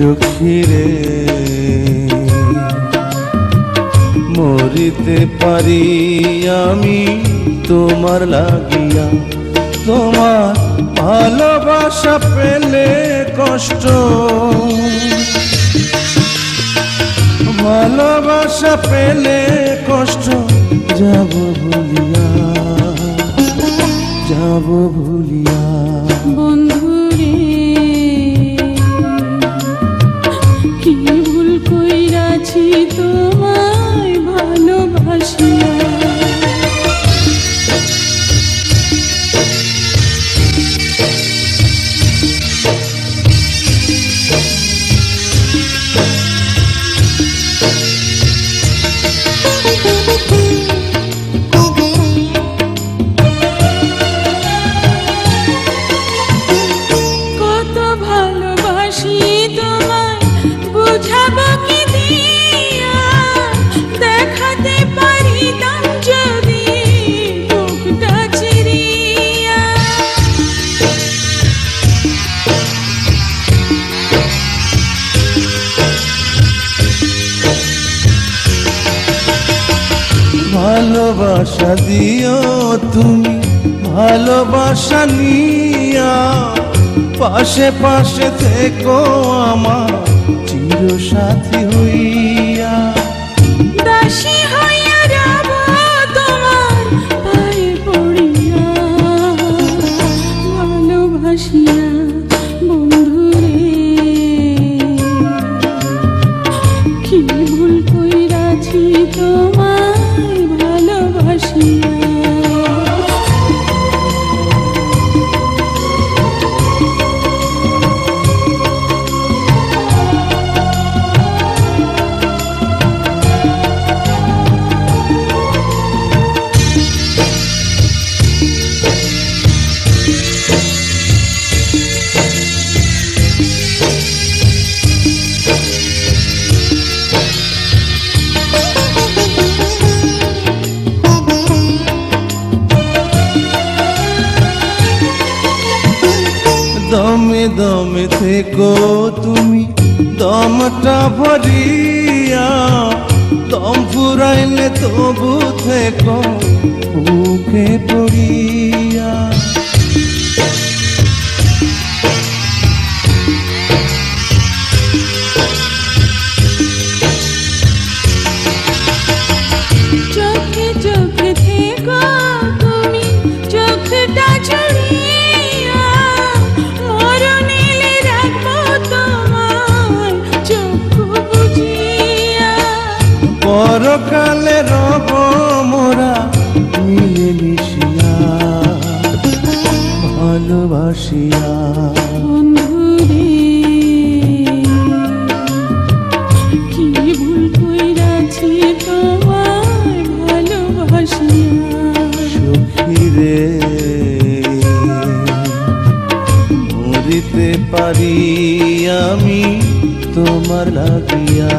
সুখী রে মরিতে পারি আমি তোমার লাগিয়া। তোমার ভালোবাসা পেলে কষ্ট। ভালোবাসা পেলে কষ্ট। যাব ভুলিয়া যাব ভুলিয়া। বন্ধুরে ভালোবাসা দিও তুমি, ভালোবাসা নিয়া। পাশে পাশে থেকো আমার চির সাথী হইয়া। দাসী হইয়া রব তোমার পায়ে পড়িয়া। ভালোবাসিয়া কি ভুল কইরাছি তোমায় দমে দমে থেকো তুমি দমটা ভরিয়া দম ফুরাইলে তবু থেকো বুকে পড়িয়া। চোখে চোখে ভালোবাসিয়া বন্ধুরে কি ভুল কইরাছি তোমায় ভালোবাসিয়া সুখী রে মরিতে পারি আমি তোমার লাগিয়া।